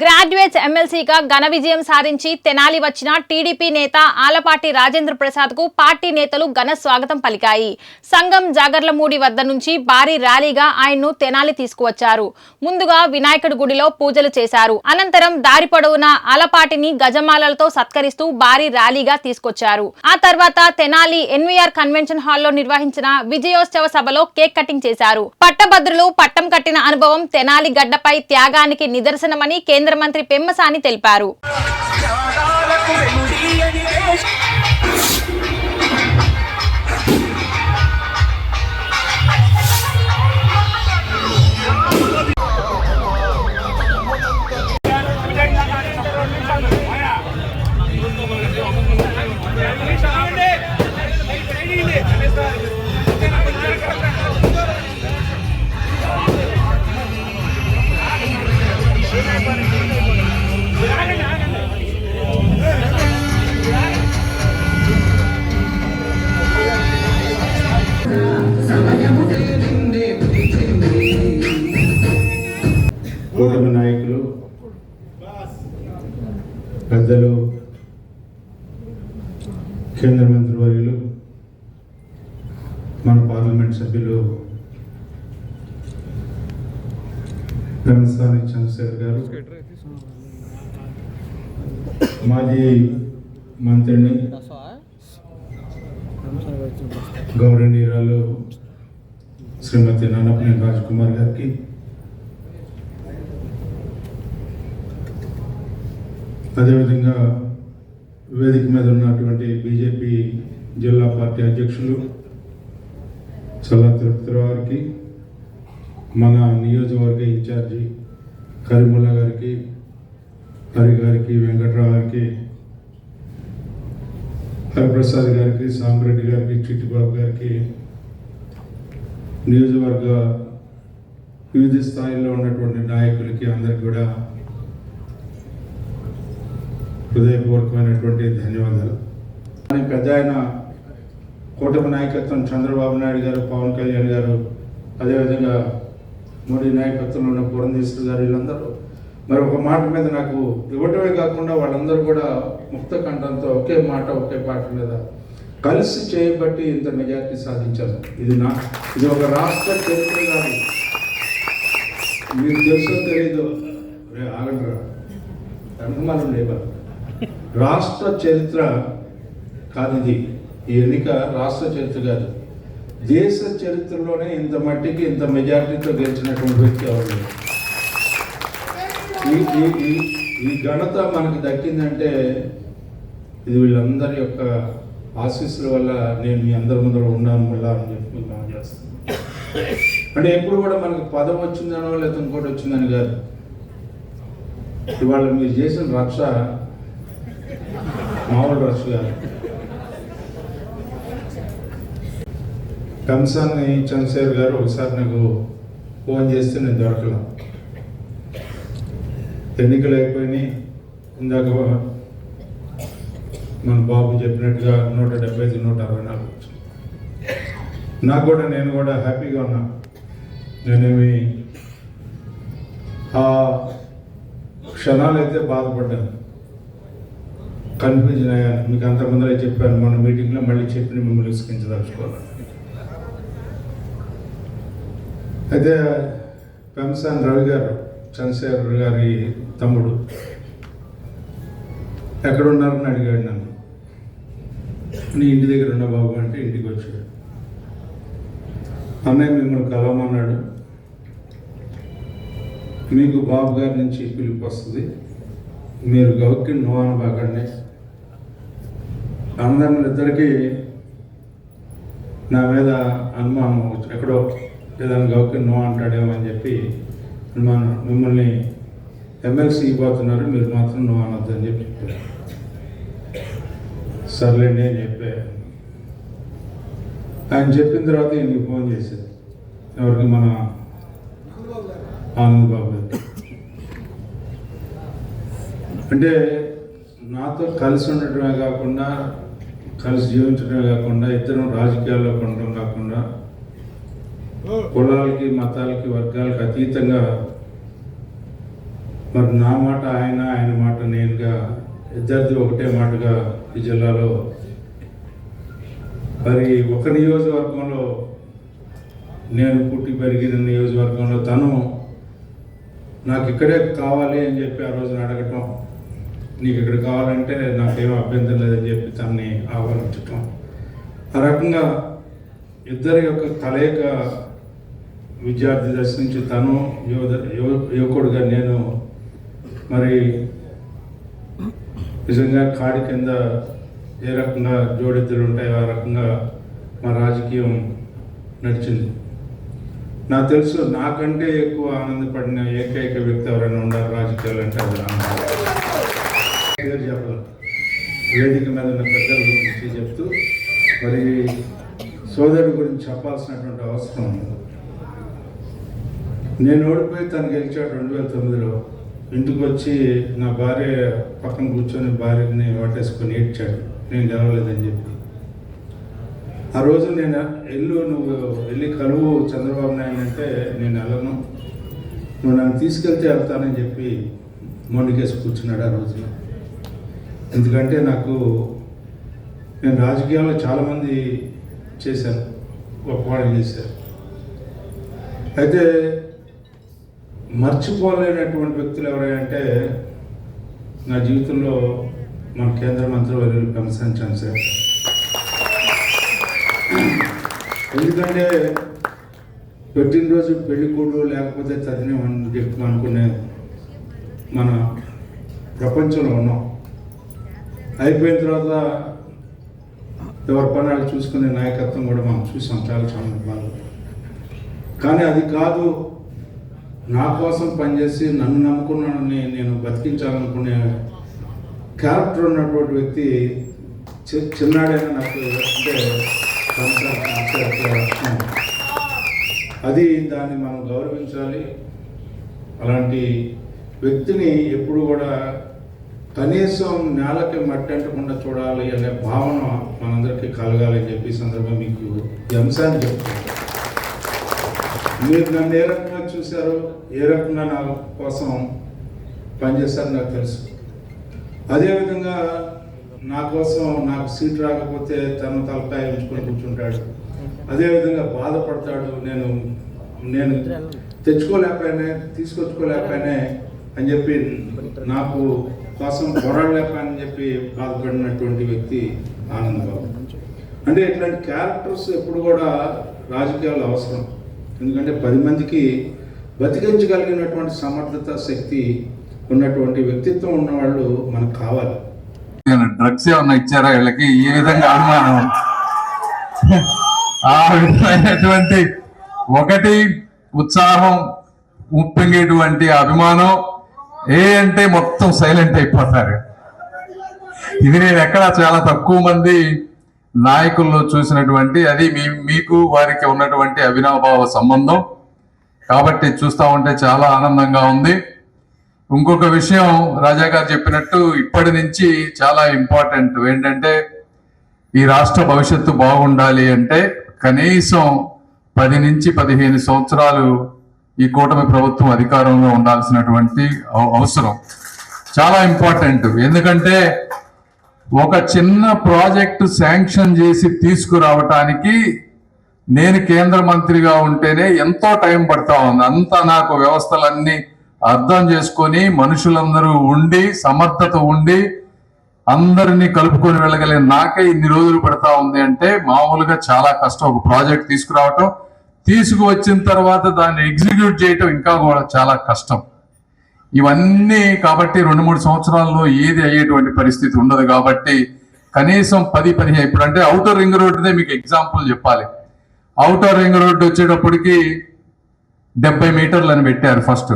Graduates ఎమ్మెల్సీగా ఘన విజయం సాధించి తెనాలి వచ్చిన టీడీపీ నేత ఆలపాటి రాజేంద్ర ప్రసాద్కు పార్టీ నేతలు ఘన స్వాగతం పలికాయి. సంఘం జాగర్లమూడి వద్ద నుంచి భారీ ర్యాలీగా ఆయన్ను తెనాలి తీసుకువచ్చారు. ముందుగా వినాయకుడి గుడిలో పూజలు చేశారు. అనంతరం దారి పొడవునా ఆలపాటిని గజమాలలతో సత్కరిస్తూ భారీ ర్యాలీగా తీసుకొచ్చారు. ఆ తర్వాత తెనాలి ఎన్వీఆర్ కన్వెన్షన్ హాల్లో నిర్వహించిన విజయోత్సవ సభలో కేక్ కటింగ్ చేశారు. పట్టభద్రులు పట్టం కట్టిన అనుభవం తెనాలి గడ్డపై త్యాగానికి నిదర్శనమని కేంద్ర కేంద్ర మంత్రి పెమ్మసాని తెలిపారు. పెద్దలు కేంద్ర మంత్రి వర్యులు మన పార్లమెంట్ సభ్యులు పెమసాని చంద్రశేఖర్ గారు మాజీ మంత్రిని గౌరవనీయురాలు శ్రీమతి నానపనేని రాజ్ కుమార్ గారికి అదేవిధంగా వేదిక మీద ఉన్నటువంటి బీజేపీ జిల్లా పార్టీ అధ్యక్షులు సల్లా తిరుపతిరావు గారికి మన నియోజకవర్గ ఇన్ఛార్జి కరీముల్లా గారికి హరి గారికి వెంకట్రావు గారికి హరిప్రసాద్ గారికి సాంబరెడ్డి గారికి చిట్టిబాబు గారికి నియోజకవర్గ వివిధ స్థాయిలో ఉన్నటువంటి నాయకులకి అందరికి కూడా హృదయపూర్వకమైనటువంటి ధన్యవాదాలు. అని పెద్ద ఆయన కూటమి నాయకత్వం చంద్రబాబు నాయుడు గారు పవన్ కళ్యాణ్ గారు అదేవిధంగా మోడీ నాయకత్వంలో ఉన్న పురంధేశ్వరి గారు వీళ్ళందరూ. మరి ఒక మాట మీద నాకు ఇవ్వటమే కాకుండా వాళ్ళందరూ కూడా ముక్త కంఠంతో ఒకే మాట ఒకే పాట మీద కలిసి చేయబట్టి ఇంత మెజార్టీ సాధించారు. ఇది నా ఇది ఒక రాష్ట్ర చరిత్ర కాదు. మీకు తెలుసో తెలీదు? రే ఆగండిరా. అనుమానం లేవా రాష్ట్ర చరిత్ర కాదు ఇది ఈ ఎన్నిక రాష్ట్ర చరిత్ర కాదు. దేశ చరిత్రలోనే ఇంత మట్టికి ఇంత మెజారిటీతో గెలిచినటువంటి వ్యక్తి ఎవరు? ఈ ఈ ఘనత మనకు దక్కిందంటే ఇది వీళ్ళందరి యొక్క ఆశీస్సుల వల్ల నేను మీ అందరి ముందర ఉన్నాను మళ్ళా అని చెప్పి మనం చేస్తాను అంటే ఎప్పుడు కూడా మనకు పదం వచ్చిందనో లేదా ఇంకోటి వచ్చిందని కాదు. ఇవాళ మీరు చేసిన రక్ష మామూలు డ్రస్ కాదు. కంసాన్ని చంద్రశేఖర్ గారు ఒకసారి నాకు ఫోన్ చేస్తే నేను దొరకలా. ఎన్నికలు అయిపోయినాయి. ఇందాక మన బాబు చెప్పినట్టుగా నూట డెబ్బై ఐదు నూట అరవై నాలుగు నాకు కూడా నేను కూడా హ్యాపీగా ఉన్నా. నేనేమి ఆ క్షణాలు అయితే బాధపడ్డాను. కన్ఫ్యూజన్ అయ్యాను మీకు అంత ముందరే చెప్పాను. మన మీటింగ్లో మళ్ళీ చెప్పిన మిమ్మల్ని విసిగించదలుచుకోవాలి. అయితే పెంసాన్ రవి గారు చంద్రశేఖర్ గారి తమ్ముడు ఎక్కడ ఉన్నారని అడిగాడు నన్ను. నీ ఇంటి దగ్గర ఉన్న బాబు అంటే ఇంటికి వచ్చాడు. అన్నయ్య మిమ్మల్ని కలవమన్నాడు. మీకు బాబు గారి నుంచి పిలుపు వస్తుంది. మీరు గౌక్కి నో అనబాకండి అందరిని నా మీద అనుమానం ఎక్కడో ఏదైనా గౌక్కి నో అంటాడేమో అని చెప్పి అనుమానం మిమ్మల్ని ఎమ్మెల్సీ ఇవ్వబోతున్నారు మీరు మాత్రం నో అనొద్దని చెప్పి చెప్పారు. సర్లేండి అని చెప్పే. ఆయన చెప్పిన తర్వాత ఈయనకి ఫోన్ చేశారు. ఎవరికి? మన ఆనంద్ బాబు అంటే నాతో కలిసి ఉండటమే కాకుండా కలిసి జీవించడమే కాకుండా ఇద్దరం రాజకీయాల్లో ఉండటం కాకుండా కులాలకి మతాలకి వర్గాలకి అతీతంగా మరి నా మాట ఆయన ఆయన మాట నేనుగా ఇద్దరిది ఒకటే మాటగా ఈ జిల్లాలో మరి ఒక నియోజకవర్గంలో నేను పుట్టి పెరిగిన నియోజకవర్గంలో తను నాకు ఇక్కడే కావాలి అని చెప్పి ఆ రోజున అడగటం నీకు ఇక్కడ కావాలంటే నాకేం అభ్యంతరం లేదని చెప్పి తనని ఆహ్వానించటం. ఆ రకంగా ఇద్దరి యొక్క కలయిక విద్యార్థి దశ నుంచి తను యువత యువ యువకుడుగా నేను మరి నిజంగా కాడి కింద ఏ రకంగా జోడిద్దరు ఉంటాయో ఆ రకంగా మా రాజకీయం నడిచింది. నాకు తెలుసు నాకంటే ఎక్కువ ఆనందపడిన ఏకైక వ్యక్తి ఎవరైనా ఉండాలి రాజకీయాలు అంటే అది రామారావు గారు వేదిక మీద ఉన్న పెద్దల గురించి చెప్తూ మరి సోదరుడి గురించి చెప్పాల్సినటువంటి అవసరం ఉంది. నేను ఓడిపోయి తను గెలిచాడు రెండు వేల తొమ్మిదిలో. ఇంటికి వచ్చి నా భార్య పక్కన కూర్చొని భార్యని వాటేసుకొని ఏడ్చాడు. నేను గెలవలేదని చెప్పి. ఆ రోజు నేను ఎల్లు నువ్వు వెళ్ళి కలువు చంద్రబాబు నాయుడు అంటే నేను వెళ్ళను. నువ్వు నన్ను తీసుకెళ్తే వెళ్తానని చెప్పి మొండికేసి కూర్చున్నాడు ఆ రోజు. ఎందుకంటే నాకు నేను రాజకీయాల్లో చాలామంది చేశాను గొప్పవాళ్ళు చేశారు. అయితే మర్చిపోలేనటువంటి వ్యక్తులు ఎవరంటే నా జీవితంలో మన కేంద్ర మంత్రి వర్యులు పెంసాన్ చంద్రశేఖర్. ఎందుకంటే పెట్టినరోజు పెళ్ళి కూడు లేకపోతే తదినే మనం అనుకునే మన ప్రపంచంలో ఉన్నాం. అయిపోయిన తర్వాత ఎవరి పని వాళ్ళు చూసుకునే నాయకత్వం కూడా మనం చూసాం చాలా సందర్భాలు కానీ అది కాదు నా కోసం పనిచేసి నన్ను నమ్ముకున్నానని నేను బతికించాలనుకునే క్యారెక్టర్ ఉన్నటువంటి వ్యక్తి చి- చిన్నాడైనా నాకు అంటే అది దాన్ని మనం గౌరవించాలి. అలాంటి వ్యక్తిని ఎప్పుడు కూడా కనీసం నేలకి మట్టి అంటకుండా చూడాలి అనే భావన మనందరికీ కలగాలి అని చెప్పి సందర్భంగా మీకు ఈ అంశాన్ని చెప్తాను మీరు నన్ను ఏ రకంగా చూశారో ఏ రకంగా నా కోసం పనిచేశారో నాకు తెలుసు. అదేవిధంగా నా కోసం నాకు సీట్ రాకపోతే తను తలకాయ ఉంచుకొని కూర్చుంటాడు. అదేవిధంగా బాధపడతాడు. నేను నేను తెచ్చుకోలేకపోయినా తీసుకొచ్చుకోలేకపోయినా అని చెప్పి నాకు కోసం పోరాడలేకని చెప్పి బాధపడినటువంటి వ్యక్తి ఆనందబాబు. అంటే ఇట్లాంటి క్యారెక్టర్స్ ఎప్పుడు కూడా రాజకీయాలు అవసరం. ఎందుకంటే పది మందికి బతికించగలిగినటువంటి సమర్థత శక్తి ఉన్నటువంటి వ్యక్తిత్వం ఉన్నవాళ్ళు మనకు కావాలి. డ్రగ్స్ ఏమన్నా ఇచ్చారా వీళ్ళకి? ఈ విధంగా అనుమానం. ఆ విధమైనటువంటి ఒకటి ఉత్సాహం ఉప్పొంగేటువంటి అభిమానం ఏ అంటే మొత్తం సైలెంట్ అయిపోతారు. ఇది నేను ఎక్కడ చాలా తక్కువ మంది నాయకుల్లో చూసినటువంటి అది మీ మీకు వారికి ఉన్నటువంటి అవినాభావ సంబంధం. కాబట్టి చూస్తా ఉంటే చాలా ఆనందంగా ఉంది. ఇంకొక విషయం రాజా గారు చెప్పినట్టు ఇప్పటి నుంచి చాలా ఇంపార్టెంట్ ఏంటంటే ఈ రాష్ట్ర భవిష్యత్తు బాగుండాలి అంటే కనీసం పది నుంచి పదిహేను సంవత్సరాలు ఈ కూటమి ప్రభుత్వం అధికారంలో ఉండాల్సినటువంటి అవసరం చాలా ఇంపార్టెంట్. ఎందుకంటే ఒక చిన్న ప్రాజెక్టు శాంక్షన్ చేసి తీసుకురావటానికి నేను కేంద్ర మంత్రిగా ఉంటేనే ఎంతో టైం పడతా ఉంది. అంతా నాకు వ్యవస్థలన్నీ అర్థం చేసుకొని మనుషులందరూ ఉండి సమర్థత ఉండి అందరినీ కలుపుకొని వెళ్ళగలిగిన నాకే ఇన్ని రోజులు పడతా ఉంది అంటే మామూలుగా చాలా కష్టం. ఒక ప్రాజెక్ట్ తీసుకురావటం తీసుకువచ్చిన తర్వాత దాన్ని ఎగ్జిక్యూట్ చేయటం ఇంకా కూడా చాలా కష్టం. ఇవన్నీ కాబట్టి రెండు మూడు సంవత్సరాల్లో ఏది అయ్యేటువంటి పరిస్థితి ఉండదు కాబట్టి కనీసం పది పదిహేను ఇప్పుడు అంటే అవుటర్ రింగ్ రోడ్డునే మీకు ఎగ్జాంపుల్ చెప్పాలి. అవుటర్ రింగ్ రోడ్డు వచ్చేటప్పటికి డెబ్బై మీటర్లు అని పెట్టారు ఫస్ట్.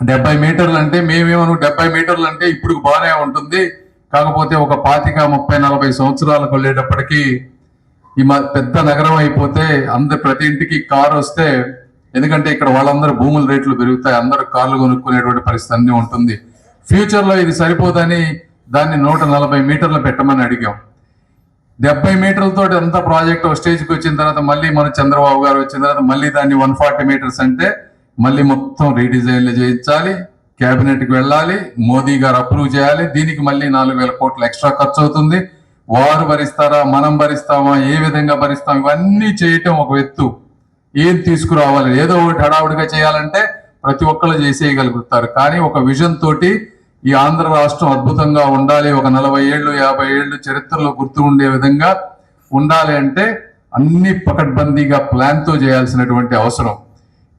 డెబ్బై మీటర్లు అంటే మేమేమను డెబ్బై మీటర్లు అంటే ఇప్పుడు బాగానే ఉంటుంది. కాకపోతే ఒక పాతిక ముప్పై నలభై సంవత్సరాలకు వెళ్ళేటప్పటికీ ఈ మా పెద్ద నగరం అయిపోతే అందరు ప్రతి ఇంటికి కారు వస్తే ఎందుకంటే ఇక్కడ వాళ్ళందరూ భూముల రేట్లు పెరుగుతాయి అందరూ కార్లు కొనుక్కునేటువంటి పరిస్థితి అన్ని ఉంటుంది. ఫ్యూచర్లో ఇది సరిపోదని దాన్ని నూట నలభై మీటర్లు పెట్టమని అడిగాం. డెబ్బై మీటర్లతో అంతా ప్రాజెక్ట్ ఒక స్టేజ్కి వచ్చిన తర్వాత మళ్ళీ మన చంద్రబాబు గారు వచ్చిన తర్వాత మళ్ళీ దాన్ని వన్ ఫార్టీ మీటర్స్ అంటే మళ్ళీ మొత్తం రీడిజైన్లు చేయించాలి క్యాబినెట్కి వెళ్ళాలి మోదీ గారు అప్రూవ్ చేయాలి దీనికి మళ్ళీ నాలుగు వేల కోట్లు ఎక్స్ట్రా ఖర్చు అవుతుంది వారు భరిస్తారా మనం భరిస్తామా ఏ విధంగా భరిస్తాం ఇవన్నీ చేయటం ఒక ఎత్తు ఏం తీసుకురావాలి? ఏదో ఒకటి హడావుడిగా చేయాలంటే ప్రతి ఒక్కళ్ళు చేసేయగలుగుతారు. కానీ ఒక విజన్ తోటి ఈ ఆంధ్ర రాష్ట్రం అద్భుతంగా ఉండాలి ఒక నలభై ఏళ్ళు యాభై ఏళ్ళు చరిత్రలో గుర్తు ఉండే విధంగా ఉండాలి అంటే అన్ని పకడ్బందీగా ప్లాన్తో చేయాల్సినటువంటి అవసరం.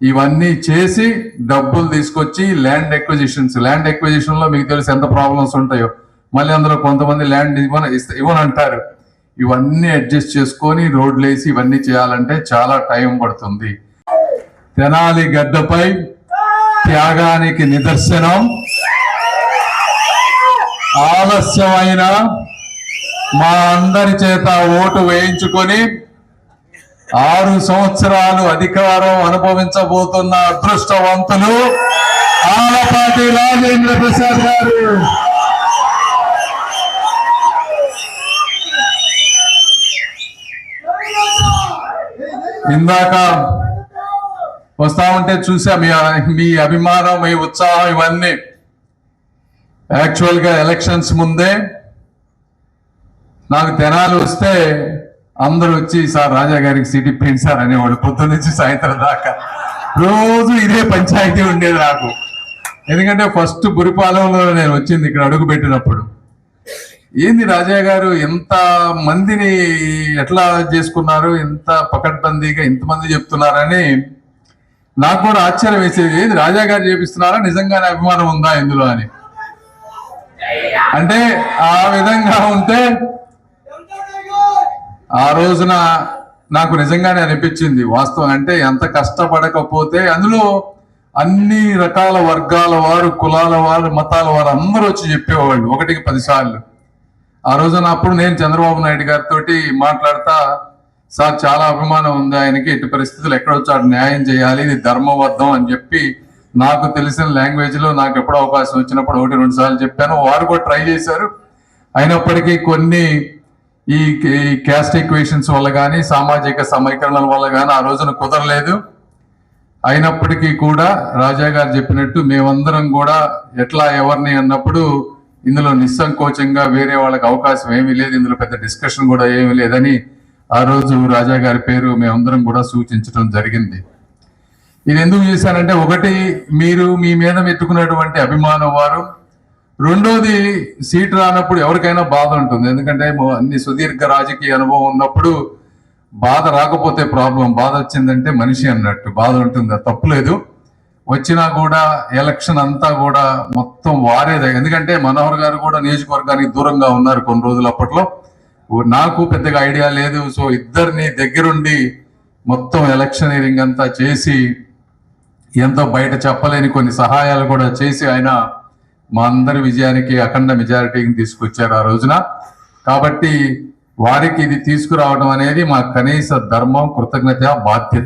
ఇవన్నీ చేసి డబ్బులు తీసుకొచ్చి ల్యాండ్ ఎక్విజిషన్స్ ల్యాండ్ ఎక్విజిషన్లో మీకు తెలుసు ఎంత ప్రాబ్లమ్స్ ఉంటాయో. మళ్ళీ అందులో కొంతమంది ల్యాండ్ ఇవ్వన ఇవ్వనంటారు ఇవన్నీ అడ్జస్ట్ చేసుకొని రోడ్లు వేసి ఇవన్నీ చేయాలంటే చాలా టైం పడుతుంది. తెనాలి గడ్డపై త్యాగానికి నిదర్శనం. ఆలస్యమైన మా అందరి చేత ఓటు వేయించుకొని ఆరు సంవత్సరాలు అధికారం అనుభవించబోతున్న అదృష్టవంతులు ఆలపాటి రాజేంద్ర ప్రసాద్ గారు. ఇందాక వస్తా ఉంటే చూసా మీ మీ అభిమానం మీ ఉత్సాహం ఇవన్నీ. యాక్చువల్గా ఎలక్షన్స్ ముందే నాకు తెనాలు వస్తే అందరూ వచ్చి సార్ రాజా గారికి సీట్ ఇప్పింది సార్ అనేవాడు పొద్దున్న నుంచి సాయంత్రం దాకా. రోజు ఇదే పంచాయతీ ఉండేది నాకు. ఎందుకంటే ఫస్ట్ బురిపాలెంలో నేను వచ్చింది ఇక్కడ అడుగు పెట్టినప్పుడు ఏంది రాజా గారు ఎంత మందిని ఎట్లా చేసుకున్నారు? ఎంత పకడ్బందీగా ఇంతమంది చెప్తున్నారని నాకు కూడా ఆశ్చర్యం వేసేది. ఏంది రాజా గారు చేపిస్తున్నారా? నిజంగానే అభిమానం ఉందా ఇందులో అని. అంటే ఆ విధంగా ఉంటే ఆ రోజున నాకు నిజంగానే అనిపించింది. వాస్తవం అంటే ఎంత కష్టపడకపోతే అందులో అన్ని రకాల వర్గాల వారు కులాల వారు మతాల వారు అందరూ వచ్చి చెప్పేవాళ్ళు. ఒకటికి పదిసార్లు. ఆ రోజున అప్పుడు నేను చంద్రబాబు నాయుడు గారితో మాట్లాడతా సార్ చాలా అభిమానం ఉంది ఆయనకి ఎట్టి పరిస్థితులు ఎక్కడొచ్చాడు న్యాయం చేయాలి ఇది ధర్మబద్ధం అని చెప్పి నాకు తెలిసిన లాంగ్వేజ్లో నాకు ఎప్పుడో అవకాశం వచ్చినప్పుడు ఒకటి రెండు సార్లు చెప్పాను. వారు కూడా ట్రై చేశారు. అయినప్పటికీ కొన్ని ఈ ఈ క్యాస్ట్ ఈక్వేషన్స్ వల్ల కానీ సామాజిక సమీకరణల వల్ల కానీ ఆ రోజున కుదరలేదు. అయినప్పటికీ కూడా రాజా గారు చెప్పినట్టు మేమందరం కూడా ఎట్లా ఎవరిని అన్నప్పుడు ఇందులో నిస్సంకోచంగా వేరే వాళ్ళకి అవకాశం ఏమీ లేదు. ఇందులో పెద్ద డిస్కషన్ కూడా ఏమీ లేదని ఆ రోజు రాజా గారి పేరు మేమందరం కూడా సూచించడం జరిగింది. ఇది ఎందుకు చేశానంటే ఒకటి మీరు మీ మీద మెట్టుకున్నటువంటి అభిమానం వారు. రెండోది సీట్ రానప్పుడు ఎవరికైనా బాధ ఉంటుంది. ఎందుకంటే అన్ని సుదీర్ఘ రాజకీయ అనుభవం ఉన్నప్పుడు బాధ రాకపోతే ప్రాబ్లం బాధ వచ్చిందంటే మనిషి అన్నట్టు. బాధ ఉంటుంది తప్పులేదు. వచ్చినా కూడా ఎలక్షన్ అంతా కూడా మొత్తం వారేదే. ఎందుకంటే మనోహర్ గారు కూడా నియోజకవర్గానికి దూరంగా ఉన్నారు కొన్ని రోజులు అప్పట్లో. నాకు పెద్దగా ఐడియా లేదు. సో ఇద్దరిని దగ్గరుండి మొత్తం ఎలక్షనీరింగ్ అంతా చేసి ఎంతో బయట చెప్పలేని కొన్ని సహాయాలు కూడా చేసి ఆయన మా అందరి విజయానికి అఖండ మెజారిటీని తీసుకొచ్చారు ఆ రోజున. కాబట్టి వారికి ఇది తీసుకురావడం అనేది మా కనీస ధర్మం కృతజ్ఞత బాధ్యత.